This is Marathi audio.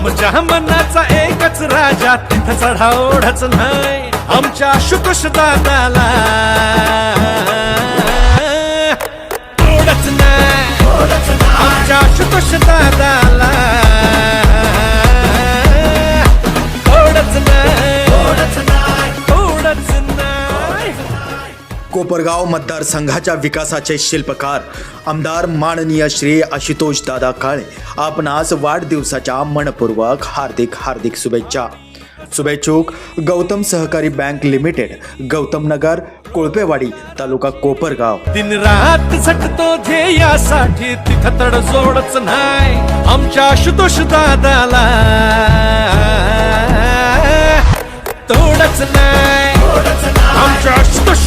आमच्या मनाचा एकच राजा तिथं चढाओढच नाही. आमच्या शुकुश दादाला. ओढच नाही. आमच्या शुकुश दादाला. कोपरगाव मतदारसंघाच्या विकासाचे शिल्पकार आमदार माननीय श्री आशुतोष दादा काळे आपणास वाढदिवसाच्या मनपूर्वक हार्दिक हार्दिक शुभेच्छा. शुभेच्छुक गौतम सहकारी बँक लिमिटेड गौतम नगर कोळपेवाडी तालुका कोपरगाव. दिन रात झटतो ध्येयासाठी तिथं तडजोडच नाही आमच्या आशुतोष दादाला. तोडच नाही आमच्या शुतोष